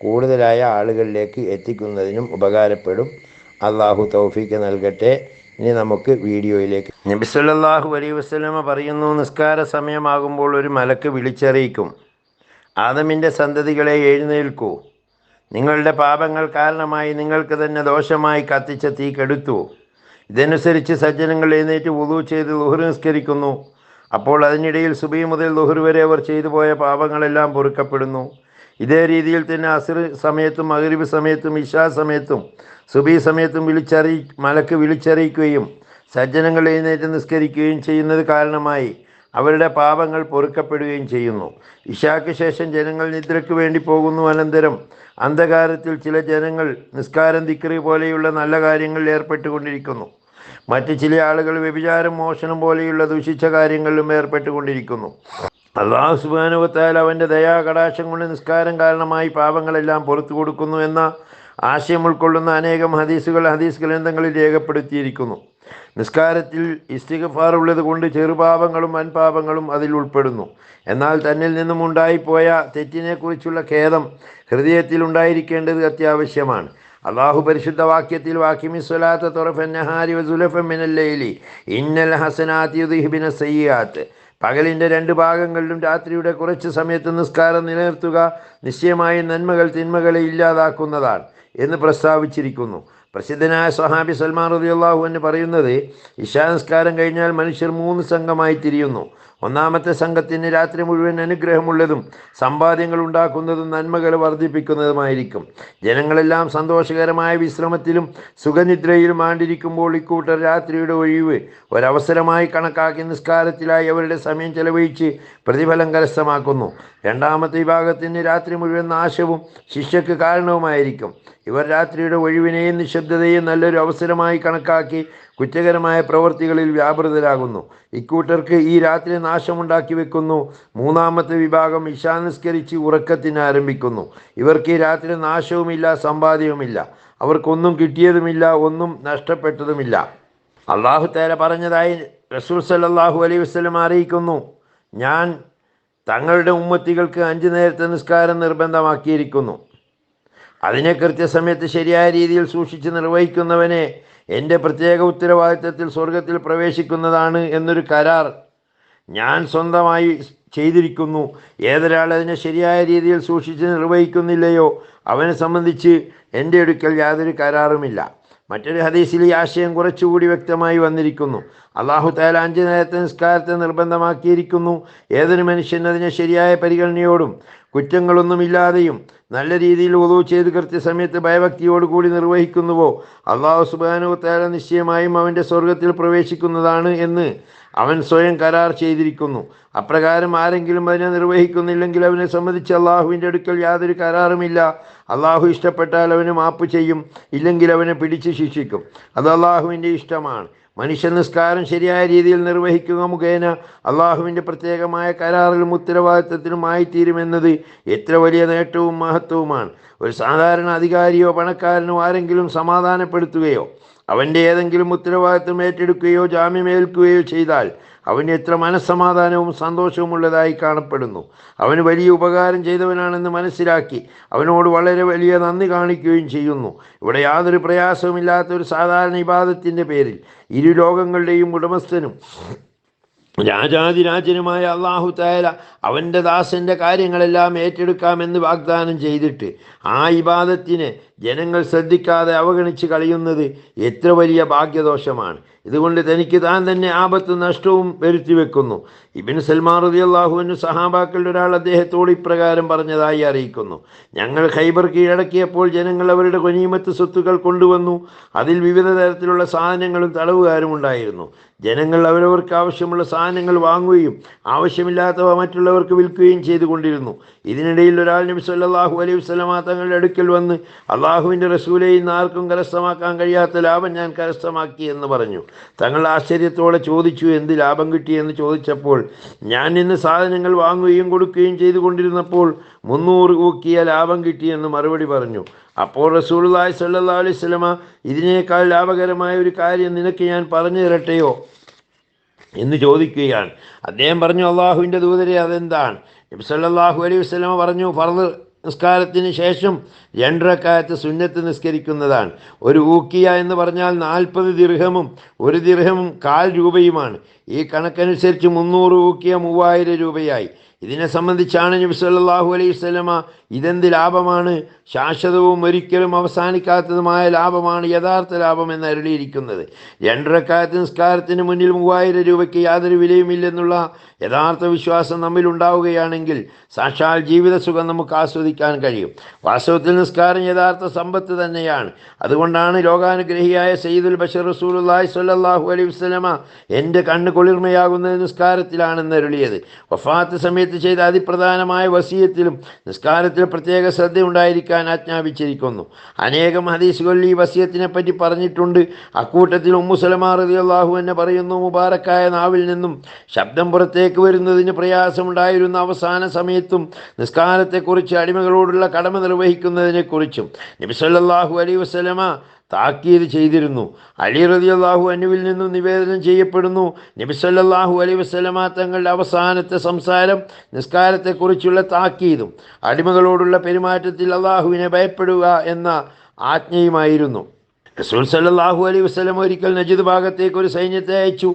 കൂടുതലായ ആളുകളിലേക്ക് എത്തിക്കുന്നതിനും ഉപകാരപ്പെടും. അള്ളാഹു തൗഫീക്ക് നൽകട്ടെ. ഇനി നമുക്ക് വീഡിയോയിലേക്ക്. നബി സല്ലല്ലാഹു വസ്ലമ പറയുന്നു നിസ്കാര സമയമാകുമ്പോൾ ഒരു മലക്ക് വിളിച്ചറിയിക്കും. ആദമിന്റെ സന്തതികളെ എഴുന്നേൽക്കൂ. നിങ്ങളുടെ പാപങ്ങൾ കാരണമായി നിങ്ങൾക്ക് തന്നെ ദോഷമായി കത്തിച്ച തീ കെടുത്തു. ഇതനുസരിച്ച് സജ്ജനങ്ങൾ എഴുന്നേറ്റ് വുളു ചെയ്ത് ലുഹർ നിസ്കരിക്കുന്നു. അപ്പോൾ അതിനിടയിൽ സുബി മുതൽ ലുഹർ വരെ അവർ ചെയ്തു പോയ പാപങ്ങളെല്ലാം പൊറുക്കപ്പെടുന്നു. ഇതേ രീതിയിൽ തന്നെ അസർ സമയത്തും മകരിബ് സമയത്തും ഇഷാ സമയത്തും സുബി സമയത്തും വിളിച്ചറി മലക്ക് വിളിച്ചറിയിക്കുകയും സജ്ജനങ്ങൾ എഴുന്നേറ്റ് നിസ്കരിക്കുകയും ചെയ്യുന്നത് കാരണമായി അവരുടെ പാപങ്ങൾ പൊറുക്കപ്പെടുകയും ചെയ്യുന്നു. ഇഷാക്ക് ശേഷം ജനങ്ങൾ നിദ്രയ്ക്ക് വേണ്ടി പോകുന്നു അനന്തരം അന്ധകാരത്തിൽ ചില ജനങ്ങൾ നിസ്കാരം ദിക്രി പോലെയുള്ള നല്ല കാര്യങ്ങളിൽ ഏർപ്പെട്ടുകൊണ്ടിരിക്കുന്നു. മറ്റ് ചില ആളുകൾ വ്യഭിചാരം മോഷണം പോലെയുള്ള ദുഷിച്ച കാര്യങ്ങളിലും ഏർപ്പെട്ടുകൊണ്ടിരിക്കുന്നു. അള്ളാഹു സുബാനുവത്താൽ അവന്റെ ദയാകടാശം കൊണ്ട് നിസ്കാരം കാരണമായി പാപങ്ങളെല്ലാം പുറത്തു കൊടുക്കുന്നു എന്ന ആശയം ഉൾക്കൊള്ളുന്ന അനേകം ഹദീസുകൾ ഹദീസ് ഗ്രന്ഥങ്ങളിൽ രേഖപ്പെടുത്തിയിരിക്കുന്നു. നിസ്കാരത്തിൽ ഇസ്തിഗഫാർ ഉള്ളത് കൊണ്ട് ചെറുപാപങ്ങളും വൻപാപങ്ങളും അതിൽ ഉൾപ്പെടുന്നു. എന്നാൽ തന്നിൽ നിന്നും ഉണ്ടായിപ്പോയ തെറ്റിനെക്കുറിച്ചുള്ള ഖേദം ഹൃദയത്തിൽ ഉണ്ടായിരിക്കേണ്ടത് അത്യാവശ്യമാണ്. അള്ളാഹു പരിശുദ്ധ വാക്യത്തിൽ വസുലഫമിനല്ലയിലി ഇന്നൽ സയ്യാത്ത്. പകലിന്റെ രണ്ട് ഭാഗങ്ങളിലും രാത്രിയുടെ കുറച്ച് സമയത്ത് നിസ്കാരം നിലനിർത്തുക നിശ്ചയമായി നന്മകൾ തിന്മകളെ ഇല്ലാതാക്കുന്നതാണ് എന്ന് പ്രസ്താവിച്ചിരിക്കുന്നു. പ്രസിദ്ധനായ സഹാബി സൽമാൻ റബി അള്ളാഹു എന്ന് പറയുന്നത് ഇശാ നിസ്കാരം കഴിഞ്ഞാൽ മനുഷ്യർ മൂന്ന് സംഘമായി തിരിയുന്നു. ഒന്നാമത്തെ സംഘത്തിന് രാത്രി മുഴുവൻ അനുഗ്രഹമുള്ളതും സമ്പാദ്യങ്ങൾ ഉണ്ടാക്കുന്നതും നന്മകൾ വർദ്ധിപ്പിക്കുന്നതുമായിരിക്കും. ജനങ്ങളെല്ലാം സന്തോഷകരമായ വിശ്രമത്തിലും സുഖനിദ്രയിലും ആണ്ടിരിക്കുമ്പോൾ ഇക്കൂട്ടർ രാത്രിയുടെ ഒഴിവ് ഒരവസരമായി കണക്കാക്കി നിസ്കാരത്തിലായി അവരുടെ സമയം ചെലവഴിച്ച് പ്രതിഫലം കരസ്ഥമാക്കുന്നു. രണ്ടാമത്തെ വിഭാഗത്തിന് രാത്രി മുഴുവൻ നാശവും ശിക്ഷയ്ക്ക് കാരണവുമായിരിക്കും. ഇവർ രാത്രിയുടെ ഒഴിവിനെയും നിശബ്ദതയും നല്ലൊരു അവസരമായി കണക്കാക്കി കുറ്റകരമായ പ്രവൃത്തികളിൽ വ്യാപൃതരാകുന്നു. ഇക്കൂട്ടർക്ക് ഈ രാത്രി നാശമുണ്ടാക്കി വെക്കുന്നു. മൂന്നാമത്തെ വിഭാഗം ഇശാനിസ്കരിച്ച് ഉറക്കത്തിന് ആരംഭിക്കുന്നു. ഇവർക്ക് ഈ രാത്രി നാശവുമില്ല സമ്പാദ്യവുമില്ല. അവർക്കൊന്നും കിട്ടിയതുമില്ല ഒന്നും നഷ്ടപ്പെട്ടതുമില്ല. അള്ളാഹു തേര പറഞ്ഞതായി റസൂൽ സല്ലാഹു അലൈ വസ്ലം അറിയിക്കുന്നു. ഞാൻ തങ്ങളുടെ ഉമ്മത്തികൾക്ക് അഞ്ചു നേരത്തെ നിസ്കാരം നിർബന്ധമാക്കിയിരിക്കുന്നു. അതിനെ കൃത്യസമയത്ത് ശരിയായ രീതിയിൽ സൂക്ഷിച്ച് നിർവഹിക്കുന്നവനെ എന്റെ പ്രത്യേക ഉത്തരവാദിത്തത്തിൽ സ്വർഗത്തിൽ പ്രവേശിക്കുന്നതാണ് എന്നൊരു കരാർ ഞാൻ സ്വന്തമായി ചെയ്തിരിക്കുന്നു. ഏതൊരാൾ അതിനെ ശരിയായ രീതിയിൽ സൂക്ഷിച്ച് നിർവഹിക്കുന്നില്ലയോ അവനെ സംബന്ധിച്ച് എന്റെ അടുക്കൽ യാതൊരു കരാറുമില്ല. മറ്റൊരു ഹദീസിൽ ഈ ആശയം കുറച്ചുകൂടി വ്യക്തമായി വന്നിരിക്കുന്നു. അള്ളാഹു താല അഞ്ച് നേരത്തെ നിസ്കാരത്തെ നിർബന്ധമാക്കിയിരിക്കുന്നു. ഏതൊരു മനുഷ്യൻ അതിനെ ശരിയായ പരിഗണനയോടും കുറ്റങ്ങളൊന്നുമില്ലാതെയും നല്ല രീതിയിൽ ഒതു ചെയ്ത് കൃത്യസമയത്ത് ഭയഭക്തിയോടുകൂടി നിർവഹിക്കുന്നുവോ? അള്ളാഹു സുബാനു താല നിശ്ചയമായും അവന്റെ സ്വർഗത്തിൽ പ്രവേശിക്കുന്നതാണ് എന്ന് അവൻ സ്വയം കരാർ ചെയ്തിരിക്കുന്നു. അപ്രകാരം ആരെങ്കിലും അതിനെ നിർവഹിക്കുന്നില്ലെങ്കിൽ അവനെ സംബന്ധിച്ച് അള്ളാഹുവിന്റെ അടുക്കൽ യാതൊരു കരാറുമില്ല. അള്ളാഹു ഇഷ്ടപ്പെട്ടാൽ അവന് മാപ്പ് ചെയ്യും ഇല്ലെങ്കിൽ അവനെ പിടിച്ച് ശിക്ഷിക്കും. അത് അള്ളാഹുവിന്റെ ഇഷ്ടമാണ്. മനുഷ്യ നിസ്കാരം ശരിയായ രീതിയിൽ നിർവഹിക്കുക മുഖേന അള്ളാഹുവിന്റെ പ്രത്യേകമായ കരാറിലും ഉത്തരവാദിത്തത്തിലുമായി തീരുമെന്നത് എത്ര വലിയ നേട്ടവും മഹത്വവുമാണ്. ഒരു സാധാരണ അധികാരിയോ പണക്കാരനോ ആരെങ്കിലും സമാധാനപ്പെടുത്തുകയോ അവന്റെ ഏതെങ്കിലും ഉത്തരവാദിത്വം ഏറ്റെടുക്കുകയോ ജാമ്യമേൽക്കുകയോ ചെയ്താൽ അവന് എത്ര മനസ്സമാധാനവും സന്തോഷവും ഉള്ളതായി കാണപ്പെടുന്നു. അവന് വലിയ ഉപകാരം ചെയ്തവനാണെന്ന് മനസ്സിലാക്കി അവനോട് വളരെ വലിയ നന്ദി കാണിക്കുകയും ചെയ്യുന്നു. ഇവിടെ യാതൊരു പ്രയാസവുമില്ലാത്ത ഒരു സാധാരണ ഇബാദത്തിന്റെ പേരിൽ ഇരു ലോകങ്ങളുടെയും ഉടമസ്ഥനും രാജാതിരാജനുമായ അള്ളാഹു തായാല അവന്റെ ദാസന്റെ കാര്യങ്ങളെല്ലാം ഏറ്റെടുക്കാമെന്ന് വാഗ്ദാനം ചെയ്തിട്ട് ആ ഇബാദത്തിനെ ജനങ്ങൾ ശ്രദ്ധിക്കാതെ അവഗണിച്ച് കളയുന്നത് എത്ര വലിയ ഭാഗ്യദോഷമാണ്. ഇതുകൊണ്ട് തനിക്ക് താൻ തന്നെ ആപത്ത് നഷ്ടവും വരുത്തി വെക്കുന്നു ഇബിൻ സൽമാൻ റതി അള്ളാഹുവിന് സഹാബാക്കളുടെ ഒരാൾ അദ്ദേഹത്തോട് ഇപ്രകാരം പറഞ്ഞതായി അറിയിക്കുന്നു. ഞങ്ങൾ ഖൈബർ കീഴടക്കിയപ്പോൾ ജനങ്ങൾ അവരുടെ കൊനീമത്ത് സ്വത്തുക്കൾ കൊണ്ടുവന്നു. അതിൽ വിവിധ തരത്തിലുള്ള സാധനങ്ങളും തടവുകാരും ഉണ്ടായിരുന്നു. ജനങ്ങൾ അവരവർക്ക് ആവശ്യമുള്ള സാധനങ്ങൾ വാങ്ങുകയും ആവശ്യമില്ലാത്തവ മറ്റുള്ളവർക്ക് വിൽക്കുകയും ചെയ്തുകൊണ്ടിരുന്നു. ഇതിനിടയിൽ ഒരാൾ നബി സല്ലാഹു അലൈഹി വസല്ലമ തങ്ങളുടെ അടുക്കൽ വന്ന് അള്ളാഹുവിന്റെ റസൂലെ ഇന്ന് ആർക്കും കരസ്ഥമാക്കാൻ കഴിയാത്ത ലാഭം ഞാൻ കരസ്ഥമാക്കി എന്ന് പറഞ്ഞു. തങ്ങൾ ആശ്ചര്യത്തോടെ ചോദിച്ചു എന്ത് ലാഭം കിട്ടി? എന്ന് ചോദിച്ചപ്പോൾ ഞാൻ ഇന്ന് സാധനങ്ങൾ വാങ്ങുകയും കൊടുക്കുകയും ചെയ്തുകൊണ്ടിരുന്നപ്പോൾ മുന്നൂറ് ഊക്കിയ ലാഭം കിട്ടിയെന്ന് മറുപടി പറഞ്ഞു. അപ്പോൾ റസൂലുള്ളാഹി സ്വല്ലല്ലാഹു അലൈഹി സ്വലമ ഇതിനേക്കാൾ ലാഭകരമായ ഒരു കാര്യം നിനക്ക് ഞാൻ പറഞ്ഞു തരട്ടെയോ? എന്ന് ചോദിക്കുകയാണ്. അദ്ദേഹം പറഞ്ഞു അള്ളാഹുവിന്റെ ദൂതരെ അതെന്താണ്? നബി സല്ലല്ലാഹു അലൈഹി വസല്ലമ പറഞ്ഞു ഫർദ് നിസ്കാരത്തിന് ശേഷം രണ്ടരക്കാലത്ത് സുന്നത്ത് നിസ്കരിക്കുന്നതാണ്. ഒരു ഊക്കിയ എന്ന് പറഞ്ഞാൽ നാൽപ്പത് ദീർഘമും ഒരു ദീർഘമും കാൽ രൂപയുമാണ്. ഈ കണക്കനുസരിച്ച് മുന്നൂറ് ഊക്കിയ മൂവായിരം രൂപയായി. ഇതിനെ സംബന്ധിച്ചാണ് നബി സല്ലല്ലാഹു അലൈഹി സ്വലമ ഇതെന്ത് ലാഭമാണ്? ശാശ്വതവും ഒരിക്കലും അവസാനിക്കാത്തതുമായ ലാഭമാണ് യഥാർത്ഥ ലാഭം എന്ന് അരുളിയിരിക്കുന്നത്. രണ്ടരക്കാലത്ത് നിസ്കാരത്തിന് മുന്നിൽ മൂവായിരം രൂപയ്ക്ക് യാതൊരു വിലയുമില്ലെന്നുള്ള യഥാർത്ഥ വിശ്വാസം നമ്മിൽ ഉണ്ടാവുകയാണെങ്കിൽ സാക്ഷാൽ ജീവിത സുഖം നമുക്ക് ആസ്വദിക്കാൻ കഴിയും. വാസ്തവത്തിൽ നിസ്കാരം യഥാർത്ഥ സമ്പത്ത് തന്നെയാണ്. അതുകൊണ്ടാണ് ലോകാനുഗ്രഹിയായ സയ്യിദുൽ ബഷർ റസൂലുള്ളാഹി സ്വല്ലാഹു അലൈഹി സ്വലമ എന്റെ കണ്ണ് കുളിർമയാകുന്നത് നിസ്കാരത്തിലാണെന്ന് അരുളിയത് വഫാത്ത് സമയത്ത് ചെയ്ത അതിപ്രധാനമായ വസീയത്തിലും നിസ്കാരത്തിൽ പ്രത്യേക ശ്രദ്ധ ഉണ്ടായിരിക്കാൻ ആജ്ഞാപിച്ചിരിക്കുന്നു. അനേകം ഹദീസുകളിൽ ഈ വസീയത്തിനെ പറ്റി പറഞ്ഞിട്ടുണ്ട്. അക്കൂട്ടത്തിൽ ഉമ്മു സലമാ റളിയല്ലാഹു എന്നെ പറയുന്നു മുബാറക്കായ നാവിൽ നിന്നും ശബ്ദം പുറത്തേക്ക് വരുന്നതിന് പ്രയാസമുണ്ടായിരുന്ന അവസാന സമയത്തും നിസ്കാരത്തെക്കുറിച്ച് അടിമകളോടുള്ള കടമ നിർവഹിക്കുന്നതിനെക്കുറിച്ചും നബി സല്ലല്ലാഹു അലൈഹി വസല്ലമ താക്കീത് ചെയ്തിരുന്നു. അലി റതി അള്ളാഹു അനുവിൽ നിന്നും നിവേദനം ചെയ്യപ്പെടുന്നു. നബിസല്ലാഹു അലൈഹി വസല്ലമ തങ്ങളുടെ അവസാനത്തെ സംസാരം നിസ്കാരത്തെക്കുറിച്ചുള്ള താക്കീതും അടിമകളോടുള്ള പെരുമാറ്റത്തിൽ അള്ളാഹുവിനെ ഭയപ്പെടുക എന്ന ആജ്ഞയുമായിരുന്നു. റസൂൽ സല്ലാഹു അലൈ വസ്ലം ഒരിക്കൽ നജിദ് ഭാഗത്തേക്ക് ഒരു സൈന്യത്തെ അയച്ചു.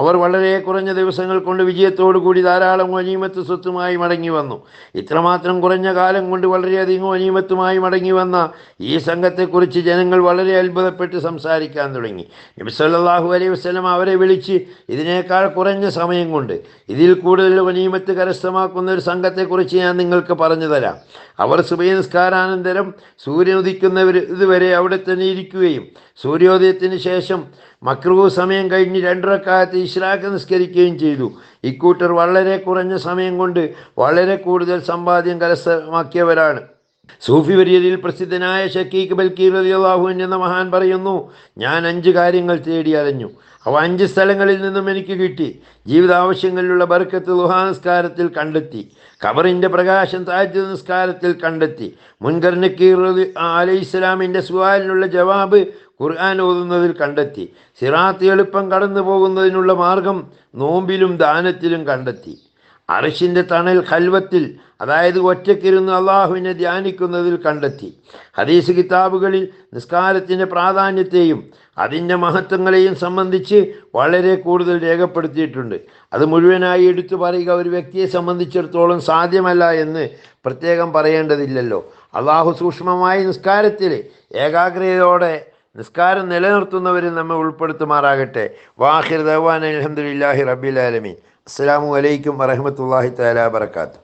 അവർ വളരെ കുറഞ്ഞ ദിവസങ്ങൾ കൊണ്ട് വിജയത്തോടു കൂടി ധാരാളം അനീമത്ത് സ്വത്തുമായി മടങ്ങി വന്നു. ഇത്രമാത്രം കുറഞ്ഞ കാലം കൊണ്ട് വളരെയധികം അനീമത്തുമായി മടങ്ങി വന്ന ഈ സംഘത്തെക്കുറിച്ച് ജനങ്ങൾ വളരെ അത്ഭുതപ്പെട്ട് സംസാരിക്കാൻ തുടങ്ങി. നബി സല്ലാഹു അലൈഹി വസ്ലം അവരെ വിളിച്ച് ഇതിനേക്കാൾ കുറഞ്ഞ സമയം കൊണ്ട് ഇതിൽ കൂടുതൽ അനീമത്ത് കരസ്ഥമാക്കുന്ന ഒരു സംഘത്തെക്കുറിച്ച് ഞാൻ നിങ്ങൾക്ക് പറഞ്ഞു തരാം. അവർ സുബൈ നിസ്കാരാനന്തരം സൂര്യൻ ഉദിക്കുന്നവർ ഇതുവരെ അവിടെ തന്നെ ഇരിക്കുകയും സൂര്യോദയത്തിന് ശേഷം മക്രൂ സമയം കഴിഞ്ഞ് രണ്ടരക്കാലത്ത് ഇഷ്രാക്ക് നിസ്കരിക്കുകയും ചെയ്തു. ഇക്കൂട്ടർ വളരെ കുറഞ്ഞ സമയം കൊണ്ട് വളരെ കൂടുതൽ സമ്പാദ്യം കരസ്ഥമാക്കിയവരാണ്. സൂഫി വര്യരിൽ പ്രസിദ്ധനായ ഷക്കീഖ് ബൽക്കീർ അൻഹു എന്ന മഹാൻ പറയുന്നു ഞാൻ അഞ്ച് കാര്യങ്ങൾ തേടി അലഞ്ഞു. അവ അഞ്ച് സ്ഥലങ്ങളിൽ നിന്നും എനിക്ക് കിട്ടി. ജീവിതാവശ്യങ്ങളിലുള്ള ബർക്കത്ത് ലുഹാ നിസ്കാരത്തിൽ കണ്ടെത്തി. ഖബറിന്റെ പ്രകാശം താജ് നിസ്കാരത്തിൽ കണ്ടെത്തി. മുൻകർ നക്കീർ അലൈഹി ഇസ്ലാമിന്റെ സുവാലിനുള്ള ജവാബ് ഖുർആൻ ഓതുന്നതിൽ കണ്ടെത്തി. സിറാത്ത് എളുപ്പം കടന്നു പോകുന്നതിനുള്ള മാർഗം നോമ്പിലും ദാനത്തിലും കണ്ടെത്തി. അർഷിന്റെ തണൽ ഖൽവത്തിൽ അതായത് ഒറ്റക്കിരുന്ന് അള്ളാഹുവിനെ ധ്യാനിക്കുന്നതിൽ കണ്ടെത്തി. ഹദീസ് കിതാബുകളിൽ നിസ്കാരത്തിന്റെ പ്രാധാന്യത്തെയും അതിന്റെ മഹത്വങ്ങളെയും സംബന്ധിച്ച് വളരെ കൂടുതൽ രേഖപ്പെടുത്തിയിട്ടുണ്ട്. അത് മുഴുവനായി എടുത്തു പറയുക ഒരു വ്യക്തിയെ സംബന്ധിച്ചിടത്തോളം സാധ്യമല്ല എന്ന് പ്രത്യേകം പറയേണ്ടതില്ലല്ലോ. അള്ളാഹു സൂക്ഷ്മമായ നിസ്കാരത്തിൽ ഏകാഗ്രതയോടെ നിസ്കാരം നിലനിർത്തുന്നവരിൽ നമ്മെ ഉൾപ്പെടുത്തുമാറാകട്ടെ. വാഹിർ ദവാൻ അലഹമുല്ലാഹി റബ്ബിൽ ആലമീൻ. അസ്സാം വലൈക്കും വറഹമത്തല്ലാഹി തലാ വർക്കാത്തു